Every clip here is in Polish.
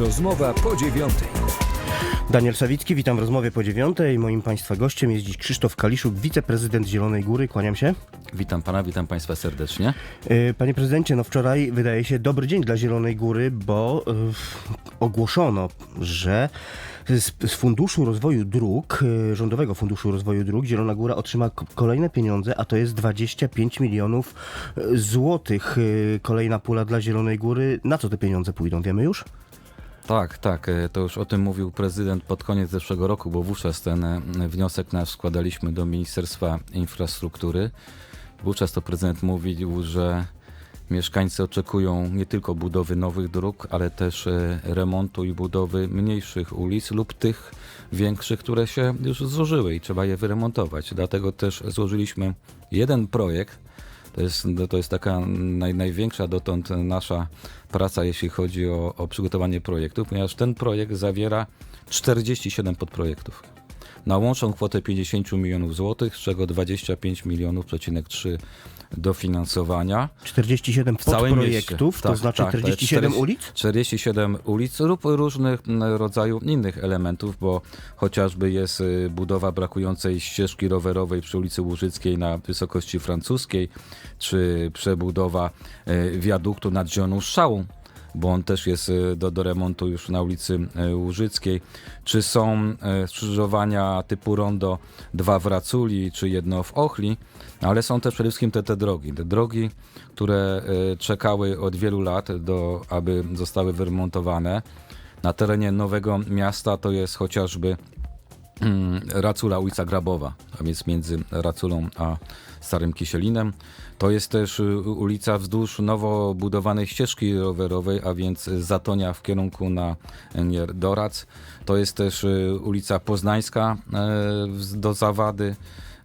Rozmowa po dziewiątej. Daniel Sawicki, witam w rozmowie po dziewiątej. Moim Państwa gościem jest dziś Krzysztof Kaliszuk, wiceprezydent Zielonej Góry. Kłaniam się. Witam pana, witam państwa serdecznie. Yy, Panie prezydencie, no wczoraj wydaje się dobry dzień dla Zielonej Góry, bo yy, ogłoszono, że z, z Funduszu Rozwoju Dróg, yy, Rządowego Funduszu Rozwoju Dróg, Zielona Góra otrzyma kolejne pieniądze, a to jest 25 milionów złotych. Kolejna pula dla Zielonej Góry. Na co te pieniądze pójdą, wiemy już? Tak, tak, e, to już o tym mówił prezydent pod koniec zeszłego roku, bo wówczas ten e, wniosek nasz składaliśmy do Ministerstwa Infrastruktury. Wówczas to prezydent mówił, że mieszkańcy oczekują nie tylko budowy nowych dróg, ale też e, remontu i budowy mniejszych ulic lub tych większych, które się już złożyły i trzeba je wyremontować. Dlatego też złożyliśmy jeden projekt, To jest, no, to jest taka naj, największa dotąd nasza praca, jeśli chodzi o, o przygotowanie projektów, ponieważ ten projekt zawiera 47 podprojektów. Na łączną kwotę 50 milionów złotych, z czego 25 milionów przecinek 3 dofinansowania. 47 W całym mieście. to Tak, znaczy tak, to jest 47 40 ulic? 47 ulic lub różnych rodzajów innych elementów, bo chociażby jest y, budowa brakującej ścieżki rowerowej przy ulicy Łużyckiej na wysokości francuskiej, czy przebudowa y, wiaduktu nad Zieloną Szałą, bo on też jest y, do, do remontu już na ulicy y, Łużyckiej, czy są y, skrzyżowania typu rondo dwa w Raculi, czy jedno w Ochli, ale są też przede wszystkim te, te drogi. Te drogi, które czekały od wielu lat, do, aby zostały wyremontowane. Na terenie Nowego Miasta to jest chociażby mm, Racula, ulica Grabowa, a więc między Raculą a Starym Kisielinem. To jest też y, ulica wzdłuż nowo budowanej ścieżki rowerowej, a więc Zatonia w kierunku na Dorac. To jest też y, ulica Poznańska e, do Zawady.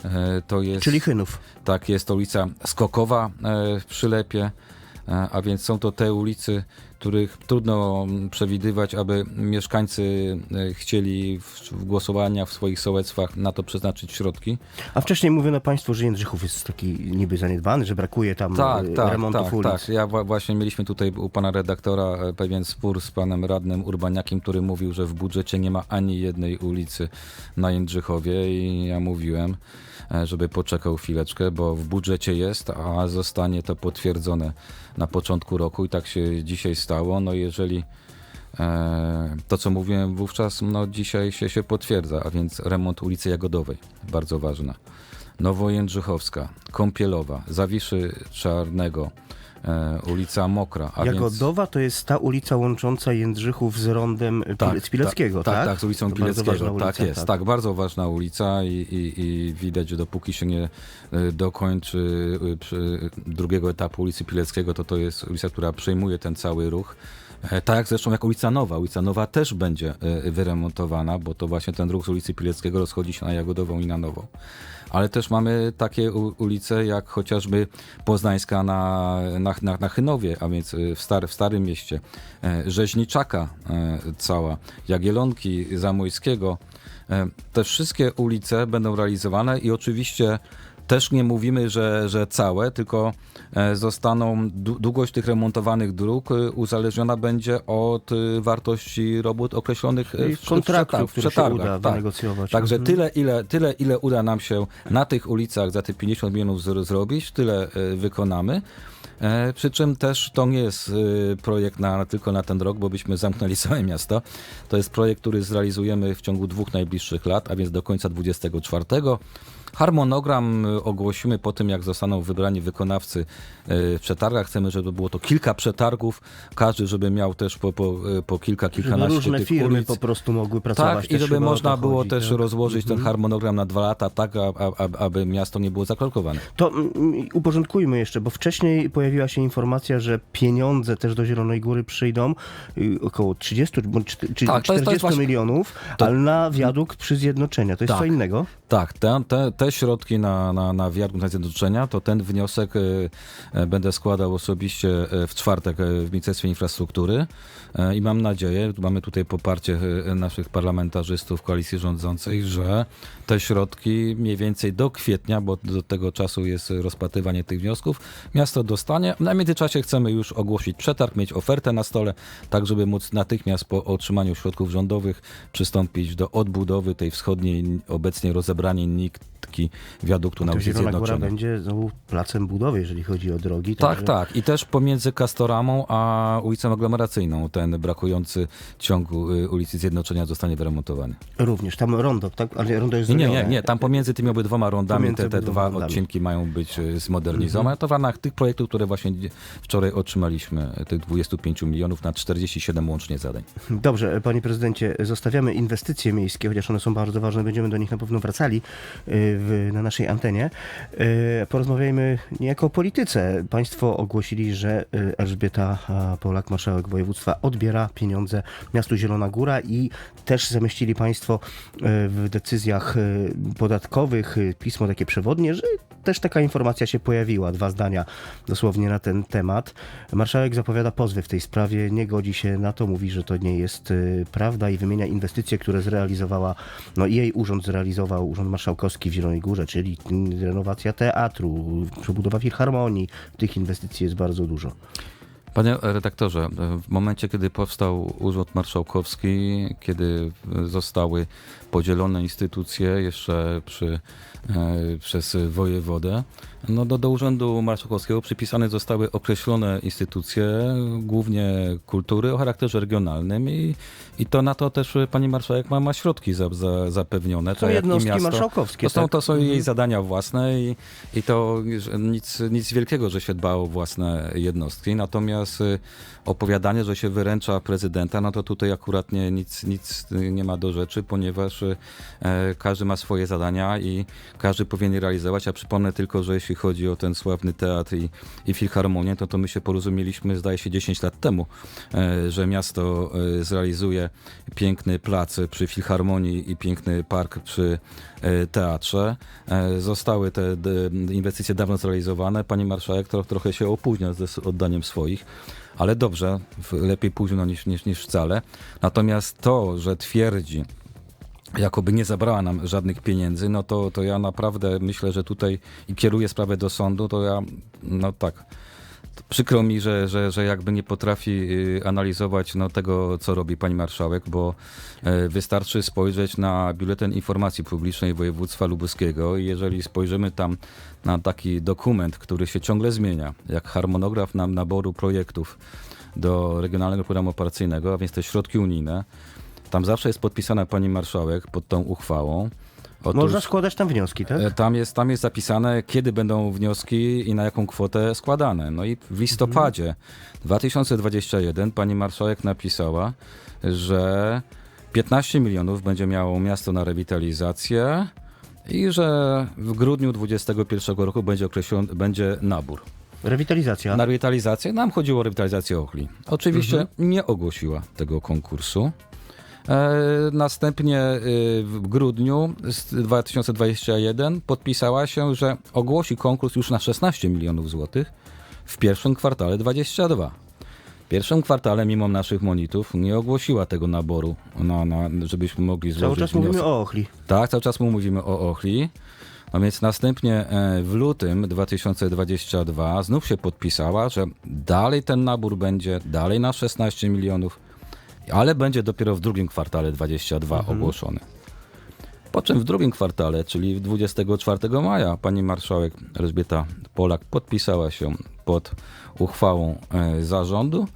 E, To jest, Czyli Chynów. tak, jest to ulica Skokowa e, w Przylepie, a więc są to te ulice, których trudno przewidywać, aby mieszkańcy e, chcieli w, głosowaniach w swoich sołectwach na to przeznaczyć środki. A wcześniej mówiono Państwu, że Jędrzychów jest taki niby zaniedbany, że brakuje tam Tak, e, tak, remontów tak, ulic. tak. Ja właśnie mieliśmy tutaj u pana redaktora e, pewien spór z panem radnym Urbaniakiem, który mówił, że w budżecie nie ma ani jednej ulicy na Jędrzychowie i ja mówiłem, żeby poczekał chwileczkę, bo w budżecie jest, a zostanie to potwierdzone na początku roku i tak się dzisiaj stało. No jeżeli e, to, co mówiłem wówczas, no dzisiaj się, się potwierdza, a więc remont ulicy Jagodowej, bardzo ważna. Nowojędrzychowska, Kąpielowa, Zawiszy Czarnego, e, ulica Mokra. A więc, Jagodowa to jest ta ulica łącząca Jędrzychów z rondem tak, Spileckiego, tak? tak? Tak, z ulicą To Pileckiego. tak ulica, jest, tak. bardzo ważna ulica i, i, i widać, że dopóki się nie e, dokończy e, drugiego etapu ulicy Pileckiego, to to jest ulica, która przejmuje ten cały ruch. E, Tak zresztą jak ulica Nowa. Ulica Nowa też będzie e, wyremontowana, bo to właśnie ten ruch z ulicy Pileckiego rozchodzi się na Jagodową i na Nową. Ale też mamy takie ulice jak chociażby Poznańska na, na, na, na Chynowie, a więc y, w, star, w Starym Mieście, e, Rzeźniczaka e, cała, Jagielonki Zamojskiego. E, Te wszystkie ulice będą realizowane i oczywiście też nie mówimy, że, że całe, tylko e, zostaną, długość tych remontowanych dróg y, uzależniona będzie od y, wartości robót określonych e, w, przetarg- w przetargach. uda tak. wynegocjować. Także Mhm. tyle ile, tyle, ile uda nam się na tych ulicach za te 50 milionów zro- zrobić, tyle e, wykonamy. E, przy czym też to nie jest e, projekt na, tylko na ten rok, bo byśmy zamknęli całe miasto. To jest projekt, który zrealizujemy w ciągu dwóch najbliższych lat, a więc do końca 24. Harmonogram e, ogłosimy po tym, jak zostaną wybrani wykonawcy e, w przetargach. Chcemy, żeby było to kilka przetargów, każdy, żeby miał też po, po, e, po kilka, Żeby kilkanaście różne tych firmy ulic. po prostu mogły pracować. Tak, i żeby można było chodzi, też tak? rozłożyć ten harmonogram na dwa lata, tak, a, a, a, aby miasto nie było zakalkowane. To mm, uporządkujmy jeszcze, bo wcześniej pojawiła się informacja, że pieniądze też do Zielonej Góry przyjdą, y, około 30 bądź czty- czy Tak, to jest- to 40 jest właśnie- milionów, to- ale na wiadukt przy zjednoczenia. To jest Tak. co innego? Tak, te, te, te środki na, na, na zjednoczenia, to ten wniosek e, e, będę składał osobiście e, w czwartek w Ministerstwie Infrastruktury i mam nadzieję, mamy tutaj poparcie naszych parlamentarzystów koalicji rządzącej, że te środki mniej więcej do kwietnia, bo do tego czasu jest rozpatrywanie tych wniosków, miasto dostanie. Na międzyczasie chcemy już ogłosić przetarg, mieć ofertę na stole, tak żeby móc natychmiast po otrzymaniu środków rządowych przystąpić do odbudowy tej wschodniej, obecnie rozebranej nitki wiaduktu na ulicy Góra Zjednoczonej. będzie znowu placem budowy, jeżeli chodzi o drogi. Tak, także- tak. I też pomiędzy Kastoramą a ulicą aglomeracyjną ten brakujący ciąg y, ulicy Zjednoczenia zostanie wyremontowany. Również, tam rondo, tak? Ale rondo jest Nie, nie, nie, nie. Tam pomiędzy tymi obydwoma rondami Pomiędzy te, te dwa rondami. odcinki mają być y, zmodernizowane. To w ramach tych projektów, które właśnie wczoraj otrzymaliśmy, tych 25 milionów na 47 łącznie zadań. Dobrze, panie prezydencie, zostawiamy inwestycje miejskie, chociaż one są bardzo ważne, będziemy do nich na pewno wracali y, w, na naszej antenie. Y, Porozmawiajmy niejako o polityce. Państwo ogłosili, że y, Elżbieta Polak, marszałek województwa, odbiera pieniądze miastu Zielona Góra i też zamieścili państwo w decyzjach podatkowych pismo takie przewodnie, że też taka informacja się pojawiła. Dwa zdania dosłownie na ten temat. Marszałek zapowiada pozwy w tej sprawie, nie godzi się na to, mówi, że to nie jest y, prawda i wymienia inwestycje, które zrealizowała, no jej urząd zrealizował, Urząd Marszałkowski w Zielonej Górze, czyli mm, renowacja teatru, przebudowa filharmonii. Tych inwestycji jest bardzo dużo. Panie redaktorze, w momencie, kiedy powstał Urząd Marszałkowski, kiedy zostały podzielone instytucje jeszcze przy, przez wojewodę, no do, do Urzędu Marszałkowskiego przypisane zostały określone instytucje, głównie kultury o charakterze regionalnym i, i to na to też pani marszałek ma, ma środki za, za, zapewnione. To jednostki miasto. marszałkowskie, To są, tak? to są jej zadania własne i, i to nic, nic wielkiego, że się dba o własne jednostki. Natomiast y, opowiadanie, że się wyręcza prezydenta, no to tutaj akurat nie, nic, nic nie ma do rzeczy, ponieważ y, e, każdy ma swoje zadania i każdy powinien realizować. Ja przypomnę tylko, że jeśli chodzi o ten sławny teatr i, i filharmonię, to, to my się porozumieliśmy, zdaje się, 10 lat temu, e, że miasto e, zrealizuje piękny plac przy filharmonii i piękny park przy e, teatrze. Zostały te inwestycje dawno zrealizowane. Pani marszałek tro, trochę się opóźnia s- oddaniem swoich, ale dobrze, lepiej późno niż, niż, niż wcale. Natomiast to, że twierdzi, jakoby nie zabrała nam żadnych pieniędzy, no to, to ja naprawdę myślę, że tutaj i kieruję sprawę do sądu, to ja, no tak, przykro mi, że, że, że jakby nie potrafi y, analizować no, tego, co robi pani marszałek, bo e, wystarczy spojrzeć na Biuletyn Informacji Publicznej Województwa Lubuskiego i jeżeli spojrzymy tam na taki dokument, który się ciągle zmienia, jak harmonograf nam naboru projektów do Regionalnego Programu Operacyjnego, a więc te środki unijne, tam zawsze jest podpisana pani marszałek pod tą uchwałą. Otóż- Można składać tam wnioski, tak? E, Tam jest, tam jest zapisane, kiedy będą wnioski i na jaką kwotę składane. No i w listopadzie 2021 pani marszałek napisała, że 15 milionów będzie miało miasto na rewitalizację i że w grudniu 2021 roku będzie określony, będzie nabór. Rewitalizacja. Na rewitalizację, nam chodziło o rewitalizację Ochli. Oczywiście nie ogłosiła tego konkursu. E, następnie e, w grudniu z 2021 podpisała się, że ogłosi konkurs już na 16 milionów złotych w pierwszym kwartale 22. W pierwszym kwartale, mimo naszych monitów, nie ogłosiła tego naboru, na, na, żebyśmy mogli Cały złożyć czas mówimy wniosek. o Ochli. Tak, cały czas mówimy o Ochli. No więc następnie e, w lutym 2022 znów się podpisała, że dalej ten nabór będzie, dalej na 16 milionów, ale będzie dopiero w drugim kwartale 22 ogłoszony. Po czym w drugim kwartale, czyli 24 maja, pani marszałek Elżbieta Polak podpisała się pod uchwałą e, zarządu,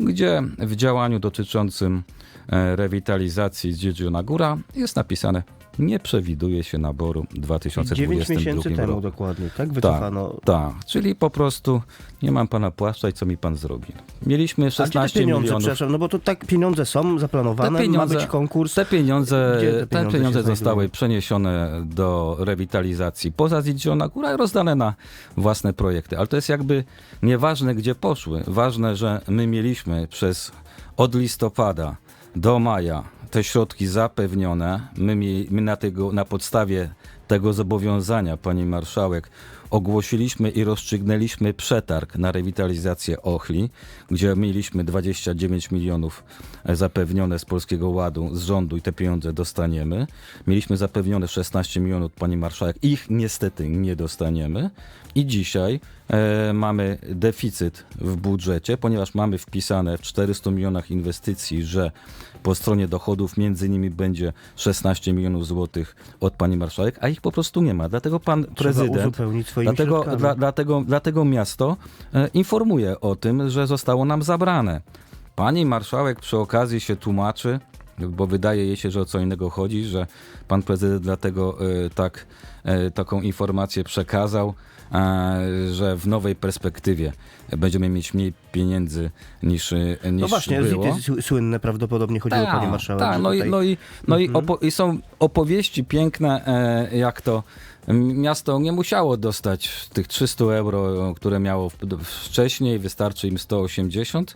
gdzie w działaniu dotyczącym e, rewitalizacji Dziedziona Góra jest napisane nie przewiduje się naboru w 9 2022 miesięcy temu roku. dokładnie, tak? Tak, Wycofano. tak, czyli po prostu nie mam pana płaszcza i co mi pan zrobi. Mieliśmy A gdzie te 16 pieniądze, milionów. przepraszam, no bo to tak pieniądze są zaplanowane, ma być konkurs. Te pieniądze, Gdzie te te pieniądze pieniądze, się zostały przeniesione do rewitalizacji poza Zielona Góra i rozdane na własne projekty. Ale to jest jakby nieważne, gdzie poszły. Ważne, że my mieliśmy przez od listopada do maja te środki zapewnione, my, my na, tego, na podstawie tego zobowiązania, pani marszałek, ogłosiliśmy i rozstrzygnęliśmy przetarg na rewitalizację Ochli, gdzie mieliśmy 29 milionów zapewnione z Polskiego Ładu, z rządu i te pieniądze dostaniemy. Mieliśmy zapewnione 16 milionów, pani marszałek, ich niestety nie dostaniemy. I dzisiaj e, mamy deficyt w budżecie, ponieważ mamy wpisane w 400 milionach inwestycji, że po stronie dochodów między innymi będzie 16 milionów złotych od pani marszałek, a ich po prostu nie ma. Dlatego pan Trzeba prezydent swoimi Dlatego, środkami. dla, dlatego, dlatego miasto e, informuje o tym, że zostało nam zabrane. Pani marszałek przy okazji się tłumaczy, bo wydaje jej się, że o co innego chodzi, że pan prezydent dlatego e, tak, e, taką informację przekazał, że w nowej perspektywie będziemy mieć mniej pieniędzy niż, niż No właśnie, było. zity sły- słynne prawdopodobnie chodziło o panią marszałek. Tak, że no, i, no, i, no i, Mhm. opo- i są opowieści piękne, jak to miasto nie musiało dostać tych 300 euro, które miało wcześniej, wystarczy im 180,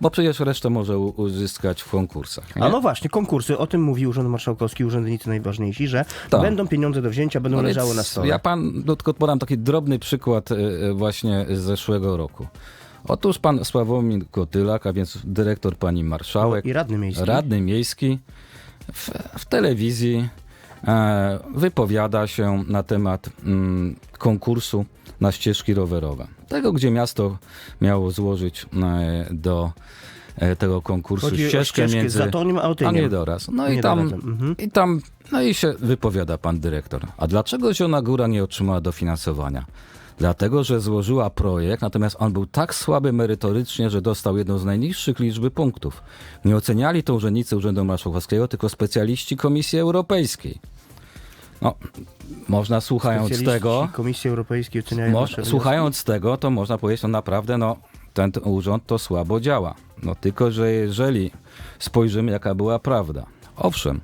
bo przecież resztę może uzyskać w konkursach. nie? A no właśnie, konkursy, o tym mówi Urząd Marszałkowski, urzędnicy najważniejsi, że Tak. będą pieniądze do wzięcia, będą No leżały na stole. Ja pan, no, tylko podam taki drobny przykład e, e, właśnie z zeszłego roku. Otóż pan Sławomir Kotylak, a więc dyrektor pani marszałek, I radny miejski. radny miejski w, w telewizji wypowiada się na temat mm, konkursu na ścieżki rowerowe. Tego, gdzie miasto miało złożyć e, do e, tego konkursu Chodzi ścieżkę ścieżkę między... Zatoniem a A Otyniem. nie doraz. No i Nie tam, dorazem, mhm. i tam, no i się wypowiada pan dyrektor. A dlaczego Zielona Góra nie otrzymała dofinansowania? Dlatego, że złożyła projekt, natomiast on był tak słaby merytorycznie, że dostał jedną z najniższych liczby punktów. Nie oceniali to urzędnicy Urzędu Marszałkowskiego, tylko specjaliści Komisji Europejskiej. No, można słuchając tego, Komisji Europejskiej oceniają Moż, słuchając tego, to można powiedzieć, no naprawdę, no ten urząd to słabo działa. No tylko, że jeżeli spojrzymy, jaka była prawda. Owszem,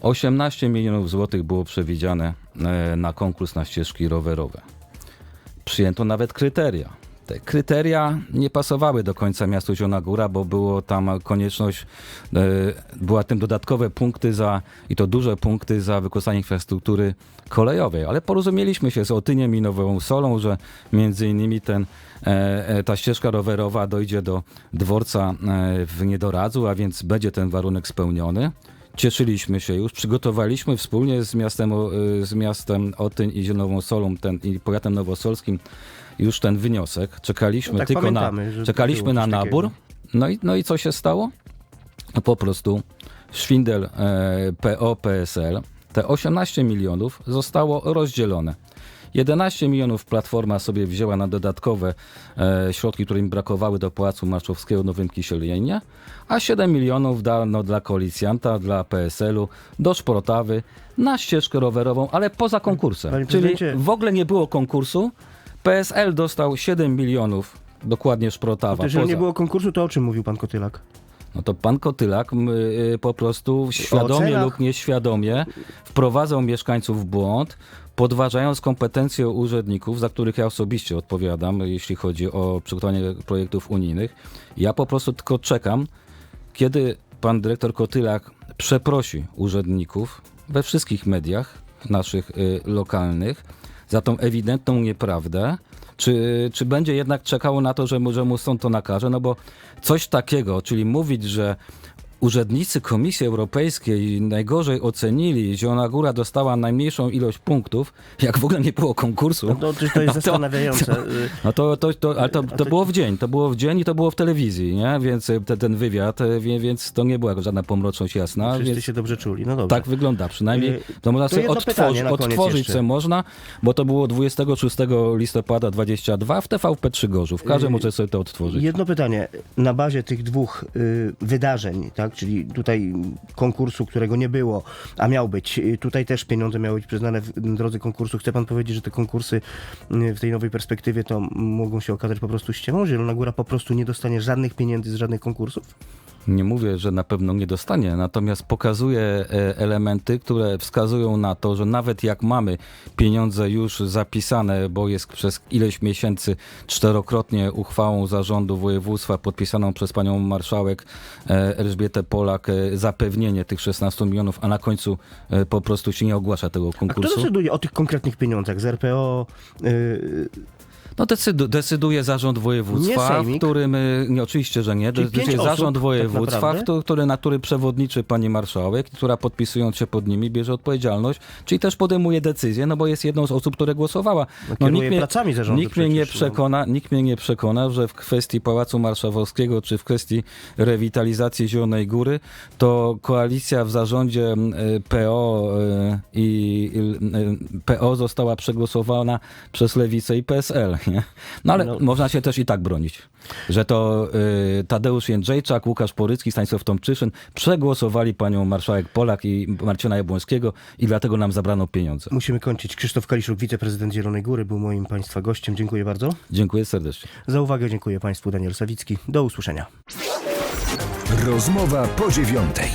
18 milionów złotych było przewidziane e, na konkurs na ścieżki rowerowe. Przyjęto nawet kryteria. Te kryteria nie pasowały do końca miastu Zielona Góra, bo było tam konieczność, e, była tym dodatkowe punkty za, i to duże punkty za wykorzystanie infrastruktury kolejowej, ale porozumieliśmy się z Otyniem i Nową Solą, że między innymi ten, e, e, ta ścieżka rowerowa dojdzie do dworca w Niedoradzu, a więc będzie ten warunek spełniony. Cieszyliśmy się już, przygotowaliśmy wspólnie z miastem, y, z miastem Otyń i Zieloną Solą ten, i powiatem nowosolskim już ten wniosek. Czekaliśmy No tak, tylko na, czekaliśmy na nabór. takiego. No i, no i co się stało? No po prostu szwindel e, PO, PSL, te 18 milionów zostało rozdzielone. 11 milionów Platforma sobie wzięła na dodatkowe e, środki, które im brakowały do Pałacu Marszałkowskiego w Nowym Kisielinie, a 7 milionów dano dla koalicjanta, dla PSL-u, do Szprotawy, na ścieżkę rowerową, ale poza konkursem. Czyli w ogóle nie było konkursu. PSL dostał 7 milionów, dokładnie Szprotawa. Jeżeli nie poza- było konkursu, to o czym mówił pan Kotylak? no to pan Kotylak y, po prostu świadomie lub nieświadomie wprowadzał mieszkańców w błąd, podważając kompetencje urzędników, za których ja osobiście odpowiadam, jeśli chodzi o przygotowanie projektów unijnych. Ja po prostu tylko czekam, kiedy pan dyrektor Kotylak przeprosi urzędników we wszystkich mediach naszych y, lokalnych za tą ewidentną nieprawdę, czy, czy będzie jednak czekało na to, że, mu- że mu sąd to nakaże, no bo coś takiego, czyli mówić, że urzędnicy Komisji Europejskiej najgorzej ocenili, Zielona Góra dostała najmniejszą ilość punktów, jak w ogóle nie było konkursu. No to, to jest to- zastanawiające. Y, No to, to, to, ale to, A to to było w dzień, to było w dzień i to było w telewizji, nie? Więc y, te, ten wywiad, wie- więc to nie była żadna pomroczność jasna, Wszyscy więc się dobrze czuli. No dobrze. tak wygląda przynajmniej. Y, To można to sobie pytanie odtworzyć, co można, bo to było 26 listopada 22 w TVP 3 Gorzów. Każdy może sobie to odtworzyć. Jedno pytanie. Na bazie tych dwóch y, wydarzeń, tak, czyli tutaj konkursu, którego nie było, a miał być, y, tutaj też pieniądze miały być przyznane w drodze konkursu. Chce pan powiedzieć, że te konkursy y, w tej nowej perspektywie to mogą się okazać po prostu ściemą? Zielona Góra po prostu nie dostanie żadnych pieniędzy z żadnych konkursów? Nie mówię, że na pewno nie dostanie, natomiast pokazuje e, elementy, które wskazują na to, że nawet jak mamy pieniądze już zapisane, bo jest przez ileś miesięcy czterokrotnie uchwałą zarządu województwa podpisaną przez panią marszałek e, Elżbietę Polak e, zapewnienie tych 16 milionów, a na końcu po prostu się nie ogłasza tego A kto konkursu. decyduje o tych konkretnych pieniądzach z RPO? Yy, No decydu, decyduje zarząd województwa, w którym, y, nie oczywiście, że nie, Czyli decyduje pięć osób, zarząd tak województwa, naprawdę? który, który, na który przewodniczy pani marszałek, która podpisując się pod nimi bierze odpowiedzialność, czyli też podejmuje decyzję, no bo jest jedną z osób, która głosowała. No, kieruje pracami zarządu nikt mnie nie no. przekona, nikt mnie nie przekona, że w kwestii Pałacu Marszałkowskiego, czy w kwestii rewitalizacji Zielonej Góry, to koalicja w zarządzie y, PO y, i PO została przegłosowana przez Lewicę i PSL. Nie? No ale No. można się też i tak bronić, że to y, Tadeusz Jędrzejczak, Łukasz Porycki, Stanisław Tomczyszyn przegłosowali panią marszałek Polak i Marcina Jabłońskiego i dlatego nam zabrano pieniądze. musimy kończyć. Krzysztof Kaliszuk, wiceprezydent Zielonej Góry, był moim Państwa gościem. Dziękuję bardzo. Dziękuję serdecznie. Za uwagę dziękuję Państwu. Daniel Sawicki. Do usłyszenia. Rozmowa po dziewiątej.